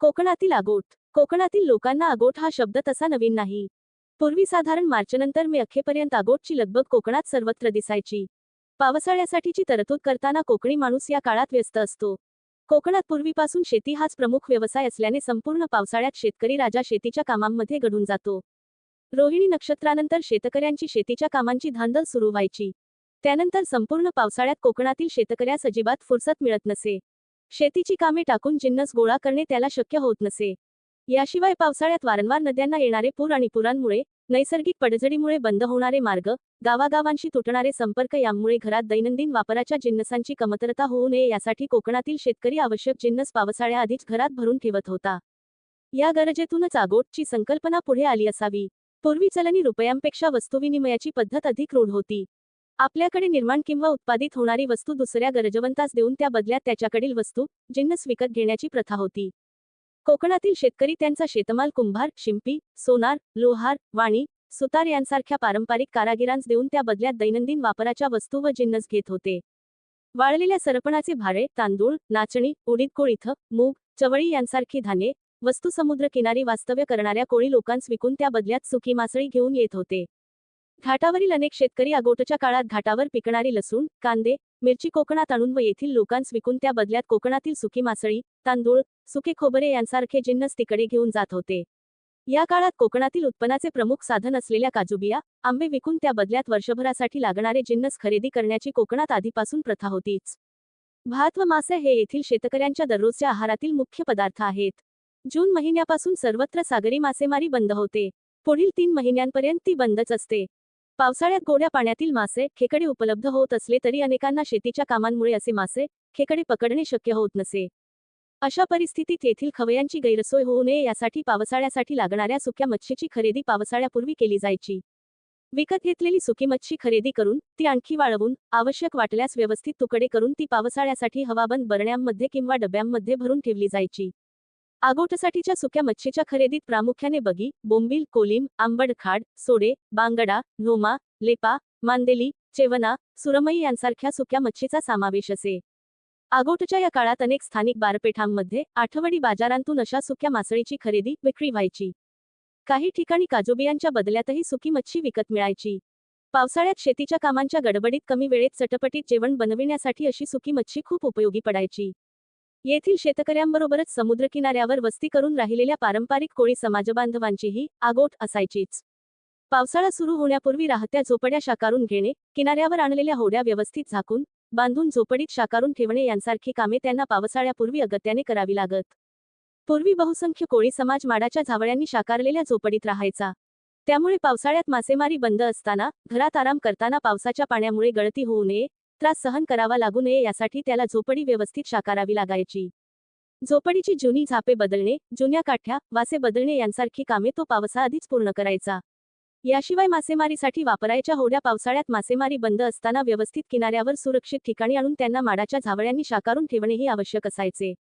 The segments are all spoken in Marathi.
कोकणातील आगोट. कोकणातील लोकांना आगोट हा शब्द तसा नवीन नाही. पूर्वी साधारण मार्चनंतर मे अखेपर्यंत आगोटची लगबग कोकणात सर्वत्र दिसायची. पावसाळ्यासाठीची तरतूद करताना कोकणी माणूस या काळात व्यस्त असतो. कोकणात पूर्वीपासून शेती हाच प्रमुख व्यवसाय असल्याने संपूर्ण पावसाळ्यात शेतकरी राजा शेतीच्या कामांमध्ये घडून जातो. रोहिणी नक्षत्रानंतर शेतकऱ्यांची शेतीच्या कामांची धांदल सुरू व्हायची. त्यानंतर संपूर्ण पावसाळ्यात कोकणातील शेतकऱ्यास अजिबात फुरसत मिळत नसे. शेतीची कामे टाकून जिन्नस गोळा करणे त्याला शक्य होत नसे. याशिवाय पावसाळ्यात वारंवार नद्यांना येणारे पूर आणि पुरांमुळे नैसर्गिक पडझडीमुळे बंद होणारे मार्ग गावागावांशी तुटणारे संपर्क यामुळे घरात दैनंदिन वापराच्या जिन्नसांची कमतरता होऊ नये यासाठी कोकणातील शेतकरी आवश्यक जिन्नस पावसाळ्याआधीच घरात भरून ठेवत होता. या गरजेतूनच आगोटची संकल्पना पुढे आली असावी. पूर्वी चलनी रुपयांपेक्षा वस्तुविनिमयाची पद्धत अधिक रूढ होती. आपल्याकडे निर्माण किंवा उत्पादित होणारी वस्तू दुसऱ्या गरजवंतास देऊन त्या बदल्यात त्याच्याकडील वस्तू जिन्नस विकत घेण्याची प्रथा होती. कोकणातील शेतकरी त्यांचा शेतमाल कुंभार शिंपी सोनार लोहार वाणी सुतार यांसारख्या पारंपरिक कारागिरांस देऊन त्या बदल्यात दैनंदिन वापराच्या वस्तू व जिन्नस घेत होते. वाळलेल्या सरपणाचे भारे तांदूळ नाचणी उडीद कोळीथ मूग चवळी यांसारखी धान्ये वस्तू समुद्र किनारी वास्तव्य करणाऱ्या कोळी लोकांस विकून त्या बदल्यात सुकी मासळी घेऊन येत होते. घाटावरील अनेक शेतकरी आगोटच्या काळात घाटावर पिकणारी लसूण कांदे मिरची कोकणात आणून व येथील लोकांस विकून त्या बदल्यात कोकणातील सुकी मासळी तांदूळ सुके खोबरे यांसारखे जिन्नस तिकडे घेऊन जात होते. या काळात कोकणातील उत्पन्नाचे प्रमुख साधन असलेल्या काजूबिया आंबे विकून त्या बदल्यात वर्षभरासाठी लागणारे जिन्नस खरेदी करण्याची कोकणात आधीपासून प्रथा होतीच. भात व मासे हे येथील शेतकऱ्यांच्या दररोजच्या आहारातील मुख्य पदार्थ आहेत. जून महिन्यापासून सर्वत्र सागरी मासेमारी बंद होते. पुढील तीन महिन्यांपर्यंत ती बंदच असते. पावसाळ्यात गोड्या पाण्यातील मासे खेकडे उपलब्ध होत असले तरी अनेकांना शेतीच्या कामांमुळे असे मासे खेकडे पकडणे शक्य होत नसे. अशा परिस्थितीत येथील खवयांची गैरसोय होऊ नये यासाठी पावसाळ्यासाठी लागणाऱ्या सुक्या मच्छीची खरेदी पावसाळ्यापूर्वी केली जायची. विकत घेतलेली सुकी मच्छी खरेदी करून ती आणखी वाळवून आवश्यक वाटल्यास व्यवस्थित तुकडे करून ती पावसाळ्यासाठी हवाबंद बरण्यांमध्ये किंवा डब्यांमध्ये भरून ठेवली जायची. आगोटसाठीच्या सुक्या मच्छीच्या खरेदीत प्रामुख्याने बगी बोंबील कोलीम आंबडखाड सोडे बांगडा न्होमा लेपा मांदेली चेवना सुरमई यांसारख्या सुक्या मच्छीचा समावेश असे. आगोटच्या या काळात अनेक स्थानिक बारपेठांमध्ये आठवडी बाजारांतून अशा सुक्या मासळीची खरेदी विक्री व्हायची. काही ठिकाणी काजूबियांच्या बदल्यातही सुकी मच्छी विकत मिळायची. पावसाळ्यात शेतीच्या कामांच्या गडबडीत कमी वेळेत चटपटीत जेवण बनविण्यासाठी अशी सुकी मच्छी खूप उपयोगी पडायची. येथील शेतकऱ्यांबरोबरच समुद्रकिनाऱ्यावर वस्ती करून राहिलेल्या पारंपरिक कोळी समाजबांधवांचीही आगोट असायचीच. पावसाळा सुरू होण्यापूर्वी राहत्या झोपड्या शाकारून घेणे किनाऱ्यावर आणलेल्या होड्या व्यवस्थित झाकून बांधून झोपडीत शाकारून ठेवणे यांसारखी कामे त्यांना पावसाळ्यापूर्वी अगत्याने करावी लागत. पूर्वी बहुसंख्य कोळी समाज माडाच्या झावळ्यांनी शाकारलेल्या झोपडीत राहायचा. त्यामुळे पावसाळ्यात मासेमारी बंद असताना घरात आराम करताना पावसाच्या पाण्यामुळे गळती होऊ नये त्रास सहन करावा लागू नये यासाठी त्याला झोपडी व्यवस्थित शाकारावी लागायची. झोपडीची जुनी झापे बदलणे जुन्या काठ्या वासे बदलणे यांसारखी कामे तो पावसाआधीच पूर्ण करायचा. याशिवाय मासेमारीसाठी वापरायच्या होड्या पावसाळ्यात मासेमारी बंद असताना व्यवस्थित किनाऱ्यावर सुरक्षित ठिकाणी आणून त्यांना माडाच्या झावळ्यांनी शाकारून ठेवणेही आवश्यक असायचे.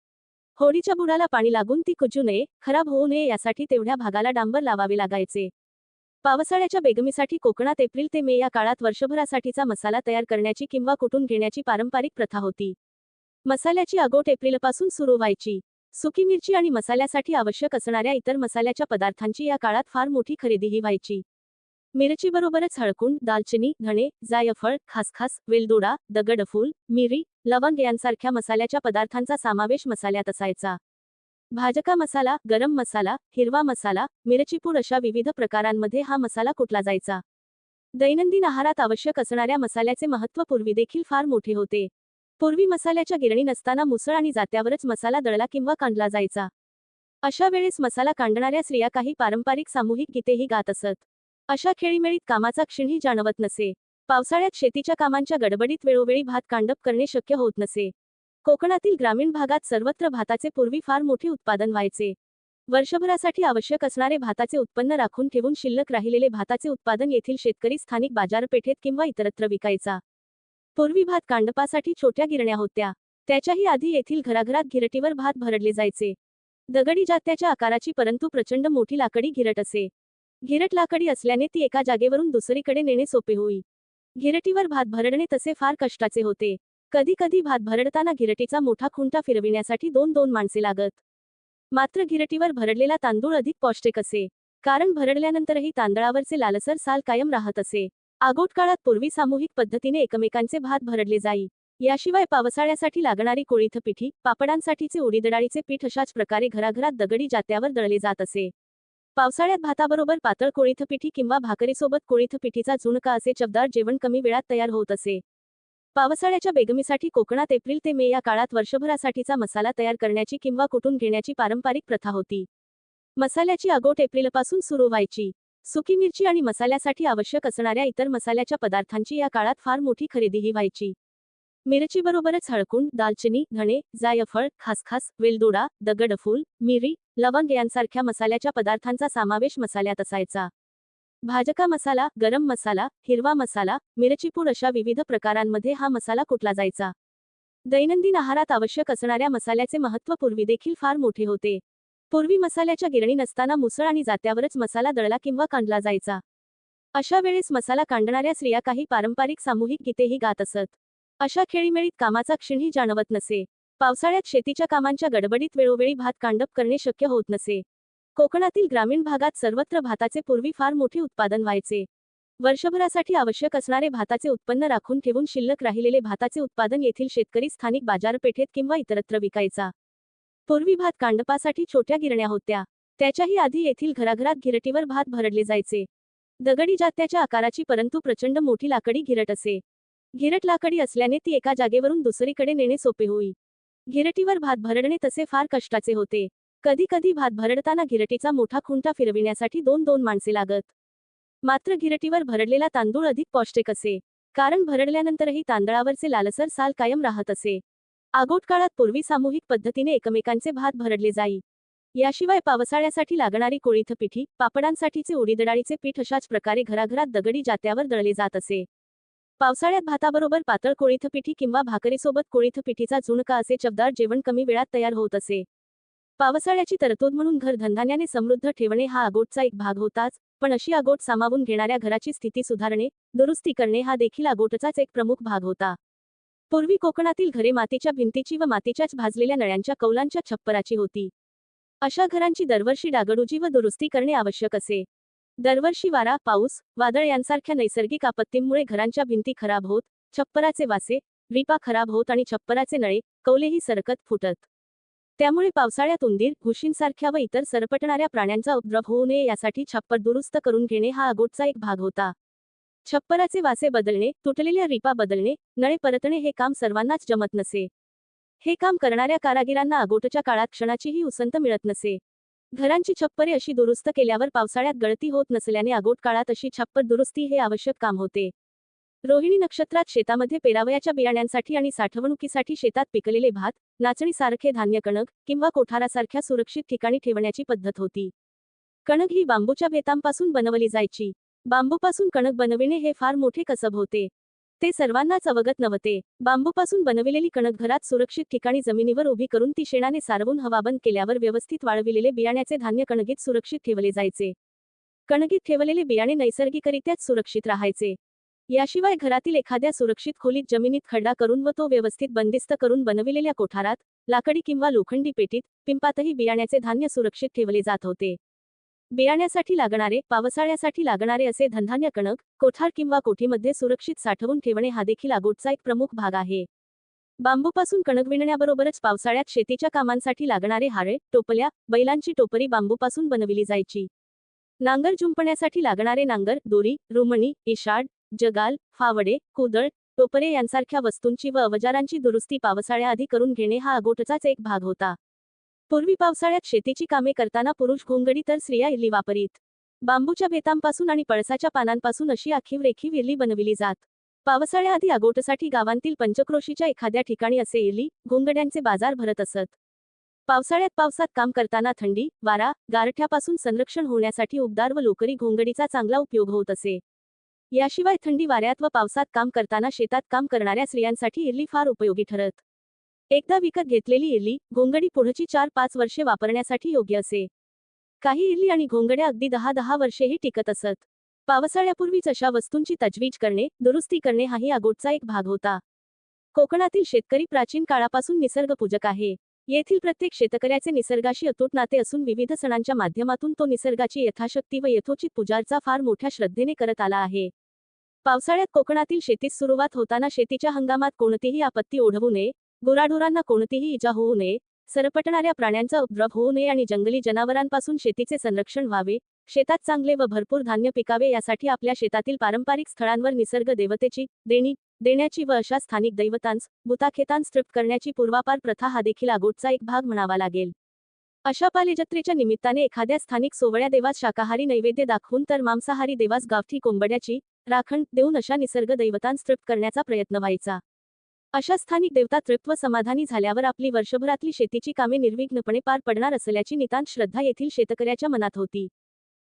होडीच्या बुडाला पाणी लागून ती कुजू नये खराब होऊ नये यासाठी तेवढ्या भागाला डांबर लावावे लागायचे. पावसाळ्याच्या बेगमीसाठी कोकणात एप्रिल ते मे या काळात वर्षभरासाठीचा मसाला तयार करण्याची किंवा कुटून घेण्याची पारंपरिक प्रथा होती. मसाल्याची आगोट एप्रिलपासून सुरू व्हायची. सुकी मिरची आणि मसाल्यासाठी आवश्यक असणाऱ्या इतर मसाल्याच्या पदार्थांची या काळात फार मोठी खरेदीही व्हायची. मिरचीबरोबरच हळकुंड दालचिनी धणे जायफळ खासखास वेलदोडा दगडफूल मिरी लवंग यांसारख्या मसाल्याच्या पदार्थांचा समावेश मसाल्यात असायचा. भाजका मसाला गरम मसाला हिरवा मसाला मिरचीपूड अशा विविध प्रकारांमध्ये हा मसाला कुटला जायचा? दैनंदिन आहारात आवश्यक असणाऱ्या मसाल्याचे महत्त्व पूर्वी देखील फार मोठे होते. पूर्वी मसाल्याच्या गिरणी नसताना मुसळ आणि जात्यावरच मसाला दळला किंवा कांडला जायचा. अशा वेळेस मसाला कांडणाऱ्या स्त्रिया काही पारंपरिक सामूहिक गीतेही गात असत. अशा खेळीमेळीत कामाचा क्षीणही जाणवत नसे. पावसाळ्यात शेतीच्या कामांच्या गडबडीत वेळोवेळी भात कांडप करणे शक्य होत नसे. कोकणातील ग्रामीण भागात सर्वत्र भाताचे पूर्वी फार मोठे उत्पादन व्हायचे. वर्षभरासाठी आवश्यक असणारे भाताचे उत्पन्न राखून ठेवून शिल्लक राहिलेले भाताचे उत्पादन येथील शेतकरी स्थानिक बाजारपेठेत किंवा इतरत्र विकायचा. पूर्वी भात कांडपासाठी छोट्या गिरण्या होत्या. त्याच्याही आधी येथील घराघरात गिरटीवर भात भरडले जायचे. दगडी जात्याच्या आकाराची परंतु प्रचंड मोठी लाकडी गिरट असे. गिरट लाकडी असल्याने ती एका जागेवरून दुसरीकडे नेणे सोपे होई. गिरटीवर भात भरडणे तसे फार कष्टाचे होते. कधी कधी भात भरडताना गिरटीचा मोठा खुंटा फिरविण्यासाठी दोन दोन माणसे लागत. मात्र गिरटीवर भरडलेला तांदूळ अधिक पौष्टिक असे कारण भरडल्यानंतरही तांदळावरचे लालसर साल कायम राहत असे. आगोट काळात पूर्वी सामूहिक पद्धतीने एकमेकांचे भात भरडले जाई याशिवाय पावसाळ्यासाठी लागणारी कोळीथ पिठी पापडांसाठीचे उडीदडाळीचे पीठ अशाच प्रकारे घराघरात दगडी जात्यावर दळले जात असे. पावसाळ्यात भाताबरोबर पातळ कोळीथ पिठी किंवा भाकरीसोबत कोळीथ पिठीचा झुणका असे चवदार जेवण कमी वेळात तयार होत असे. पावसाळ्याच्या बेगमीसाठी कोकणात एप्रिल ते मे या काळात वर्षभरासाठीचा मसाला तयार करण्याची किंवा कुटून घेण्याची पारंपरिक प्रथा होती. मसाल्याची आगोट एप्रिलपासून सुरू व्हायची. सुकी मिरची आणि मसाल्यासाठी आवश्यक असणाऱ्या इतर मसाल्याच्या पदार्थांची या काळात फार मोठी खरेदीही व्हायची. मिरचीबरोबरच हळकुंड दालचिनी धणे जायफळ खासखास वेलदोडा दगडफूल मिरी लवंग यांसारख्या मसाल्याच्या पदार्थांचा समावेश मसाल्यात असायचा. भाजका मसाला गरम मसाला हिरवा मसाला मिरचीपूड अशा विविध प्रकारांमध्ये हा मसाला कुटला जायचा? दैनंदिन आहारात आवश्यक असणाऱ्या मसाल्याचे महत्त्व पूर्वी देखील फार मोठे होते. पूर्वी मसाल्याच्या गिरणी नसताना मुसळ आणि जात्यावरच मसाला दळला किंवा कांडला जायचा. अशा वेळेस मसाला कांडणाऱ्या स्त्रिया काही पारंपरिक सामूहिक गीतेही गात असत. अशा खेळीमेळीत कामाचा क्षीणही जाणवत नसे. पावसाळ्यात शेतीच्या कामांच्या गडबडीत वेळोवेळी भात कांडप करणे शक्य होत नसे. कोकणातील ग्रामीण भागात सर्वत्र भाताचे पूर्वी फार मोठे उत्पादन व्हायचे. वर्षभरासाठी आवश्यक असणारे भाताचे उत्पन्न राखून ठेवून शिल्लक राहिलेले भाताचे उत्पादन येथील शेतकरी स्थानिक बाजारपेठेत किंवा इतरत्र विकायचा. पूर्वी भात कांडपासाठी छोट्या गिरण्या होत्या. त्याच्याही आधी येथील घराघरात गिरटीवर भात भरडले जायचे. दगडी जात्याच्या आकाराची परंतु प्रचंड मोठी लाकडी गिरट असे. गिरट लाकडी असल्याने ती एका जागेवरून दुसरीकडे नेणे सोपे होई. गिरटीवर भात भरडणे तसे फार कष्टाचे होते. कधी कधी भात भरडताना गिरटीचा मोठा खुंटा फिरविण्यासाठी दोन दोन माणसे लागत. मात्र गिरटीवर भरडलेला तांदूळ अधिक पौष्टिक असे कारण भरडल्यानंतरही तांदळावरचे लालसर साल कायम राहत असे. आगोट काळात पूर्वी सामूहिक पद्धतीने एकमेकांचे भात भरडले जाई. याशिवाय पावसाळ्यासाठी लागणारी कोळीथ पिठी पापडांसाठीचे उडीदडाळीचे पीठ अशाच प्रकारे घराघरात दगडी जात्यावर दळले जात असे. पावसाळ्यात भाताबरोबर पातळ कोळीथ पिठी किंवा भाकरीसोबत कोळीथ पिठीचा झुणका असे चवदार जेवण कमी वेळात तयार होत असे. पावसाळ्याची तरतूद म्हणून घर धंदान्याने समृद्ध ठेवणे हा आगोटचा एक भाग होताच पण अशी आगोट सामावून घेणाऱ्या घराची स्थिती सुधारणे दुरुस्ती करणे हा देखील आगोटचाच एक प्रमुख भाग होता. पूर्वी कोकणातील घरे मातीच्या भिंतीची व मातीच्याच भाजलेल्या नळ्यांच्या कौलांच्या छप्पराची होती. अशा घरांची दरवर्षी डागडुजी व दुरुस्ती करणे आवश्यक असे. दरवर्षी वारा पाऊस वादळ यांसारख्या नैसर्गिक आपत्तींमुळे घरांच्या भिंती खराब होत छप्पराचे वासे विपा खराब होत आणि छप्पराचे नळे कौलेही सरकत फुटत. त्यामुळे पावसाळ्यात उंदीर घुशींसारख्या व इतर सरपटणाऱ्या प्राण्यांचा उपद्रव होऊ नये यासाठी छप्पर दुरुस्त करून घेणे हा आगोटचा एक भाग होता. छप्पराचे वासे बदलणे तुटलेल्या रिपा बदलणे नळे परतणे हे काम सर्वांनाच जमत नसे. हे काम करणाऱ्या कारागिरांना अगोटच्या काळात क्षणाचीही उसंत मिळत नसे. घरांची छप्परे अशी दुरुस्त केल्यावर पावसाळ्यात गळती होत नसल्याने अगोट काळात अशी छप्पर दुरुस्ती हे आवश्यक काम होते. रोहिणी नक्षत्रात शेतामध्ये पेरावयाच्या बियाण्यांसाठी आणि साठवणुकीसाठी शेतात पिकलेले भात नाचणीसारखे धान्य कणक किंवा कोठारासारख्या सुरक्षित ठिकाणी ठेवण्याची पद्धत होती. कणक ही बांबूच्या बेतांपासून बनवली जायची. बांबूपासून कणक बनविणे हे फार मोठे कसब होते. ते सर्वांनाच अवगत नव्हते. बांबूपासून बनविलेली कणक घरात सुरक्षित ठिकाणी जमिनीवर उभी करून ती शेणाने सारवून हवाबंद केल्यावर व्यवस्थित वाळविलेले बियाण्याचे धान्य कणगीत सुरक्षित ठेवले जायचे. कणगीत ठेवलेले बियाणे नैसर्गिकरित्याच सुरक्षित राहायचे. याशिवाय घरातील एखाद्या सुरक्षित खोलीत जमिनीत खड्डा करून व तो व्यवस्थित बंदिस्त करून बनविलेल्या कोठारात लाकडी किंवा लोखंडी पेटीत पिंपातही बियाण्याचे धान्य सुरक्षित ठेवले जात होते. बियाण्यासाठी लागणारे पावसाळ्यासाठी लागणारे असे धनधान्य कणक कोठार किंवा कोठीमध्ये सुरक्षित साठवून ठेवणे हा देखील आगोटचा एक प्रमुख भाग आहे. बांबूपासून कणक विणण्याबरोबरच पावसाळ्यात शेतीच्या कामांसाठी लागणारे हारे टोपल्या बैलांची टोपरी बांबूपासून बनविली जायची. नांगर जुंपण्यासाठी लागणारे नांगर दोरी रुमणी इशाड जगाल फावडे कुदळ टोपरे यांसारख्या वस्तूंची व अवजारांची दुरुस्ती पावसाळ्याआधी करून घेणे हा अगोटचाच एक भाग होता. पूर्वी पावसाळ्यात शेतीची कामे करताना पुरुष घोंगडी तर स्त्रिया इल्ली वापरीत. बांबूच्या बेतांपासून आणि पळसाच्या पानांपासून अशी आखीव रेखीव इल्ली बनविली जात. पावसाळ्याआधी अगोटसाठी गावांतील पंचक्रोशीच्या एखाद्या ठिकाणी असे इल्ली घोंगड्यांचे बाजार भरत असत. पावसाळ्यात पावसात काम करताना थंडी वारा गारठ्यापासून संरक्षण होण्यासाठी उबदार व लोकरी घोंगडीचा चांगला उपयोग होत असे. याशिवाय थंडी वाऱ्यात व पावसात काम करताना शेतात काम करणाऱ्या स्त्रियांसाठी इल्ली फार उपयोगी ठरत. एकदा विकत घेतलेली इल्ली घोंगडी पुढची चार पाच वर्षे वापरण्यासाठी योग्य असे. काही इल्ली आणि घोंगड्या अगदी दहा दहा वर्षेही टिकत असत. पावसाळ्यापूर्वीच अशा वस्तूंची तजवीज करणे दुरुस्ती करणे हाही आगोटचा एक भाग होता. कोकणातील शेतकरी प्राचीन काळापासून निसर्गपूजक आहे. येथील प्रत्येक शेतकऱ्याचे निसर्गाशी अतूट नाते असून विविध सणांच्या माध्यमातून तो निसर्गाची यथाशक्ती व यथोचित पूजार्चा फार मोठ्या श्रद्धेने करत आला आहे. पावसाळ्यात कोकणातील शेतीस सुरुवात होताना शेतीच्या हंगामात कोणतीही आपत्ती ओढवू नये गुराढोरांना कोणतीही इजा होऊ नये सरपटणाऱ्या प्राण्यांचा उपद्रव होऊ नये आणि जंगली जनावरांपासून शेतीचे संरक्षण व्हावे शेतात चांगले व भरपूर धान्य पिकावे यासाठी आपल्या शेतातील पारंपरिक स्थळांवर निसर्ग देवतेची देणी देण्याची व अशा स्थानिक दैवतांस बुताखेतांस तृप्त करण्याची पूर्वापार प्रथा हा देखील आगोटचा एक भाग म्हणावा लागेल. अशा पालेजत्रेच्या निमित्ताने एखाद्या स्थानिक सोवळ्या देवास शाकाहारी नैवेद्य दाखवून तर मांसाहारी देवास गावठी कोंबड्याची राखण देऊन अशा निसर्ग दैवतांस तृप्त करण्याचा प्रयत्न व्हायचा. अशा स्थानिक देवता तृप्त व समाधानी झाल्यावर आपली वर्षभरातली शेतीची कामे निर्विघ्नपणे पार पडणार असल्याची नितांत श्रद्धा येथील शेतकऱ्याच्या मनात होती.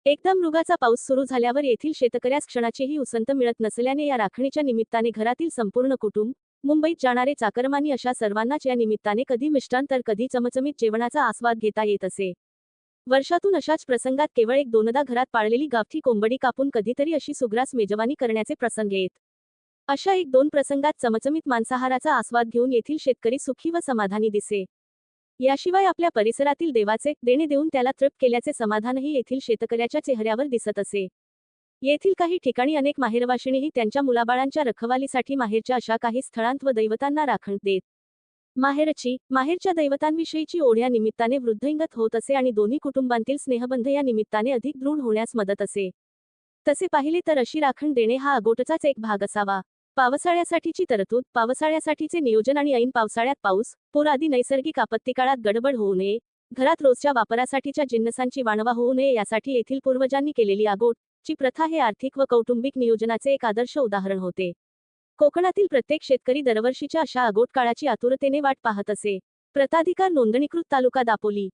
एकदा मृगाचा पाऊस सुरू झाल्यावर येथील शेतकऱ्यास क्षणाचीही उसंत मिळत नसल्याने या राखणीच्या निमित्ताने घरातील संपूर्ण कुटुंब मुंबईत जाणारे चाकरमानी अशा सर्वांनाच या निमित्ताने कधी मिष्टान तर कधी चमचमीत जेवणाचा आस्वाद घेता येत असे. वर्षातून अशाच प्रसंगात केवळ एक दोनदा घरात पाळलेली गावठी कोंबडी कापून कधीतरी अशी सुग्रास मेजवानी करण्याचे प्रसंग येत. अशा एक दोन प्रसंगात चमचमीत मांसाहाराचा आस्वाद घेऊन येथील शेतकरी सुखी व समाधानी दिसे. याशिवाय आपल्या परिसरातील देवाचे देणे देऊन त्याला तृप्त केल्याचे समाधानही येथील शेतकऱ्याच्या चेहऱ्यावर दिसत असे. येथील काही ठिकाणी अनेक माहेरवाशिणीही त्यांच्या मुलाबाळांच्या रखवालीसाठी माहेरच्या अशा काही स्थळांत व दैवतांना राखण देत. माहेरची माहेरच्या दैवतांविषयीची ओढ या निमित्ताने वृद्धिंगत होत असे आणि दोन्ही कुटुंबांतील स्नेहबंध या निमित्ताने अधिक दृढ होण्यास मदत असे. तसे पाहिले तर अशी राखण देणे हा अगोटचाच एक भाग असावा. पावसाळ्यासाठीची तरतूद पावसाळ्यासाठीचे नियोजन आणि ऐन पावसाळ्यात पाऊस पूर आदी नैसर्गिक आपत्तीकाळात गडबड होऊ नये. घरात रोजच्या वापरासाठीच्या जिन्नसांची वाणवा होऊ नये यासाठी येथील पूर्वजांनी केलेली आगोट ची प्रथा हे आर्थिक व कौटुंबिक नियोजनाचे एक आदर्श उदाहरण होते. कोकणातील प्रत्येक शेतकरी दरवर्षीच्या अशा अगोट काळाची आतुरतेने वाट पाहत असे. प्रताधिकार नोंदणीकृत तालुका दापोली.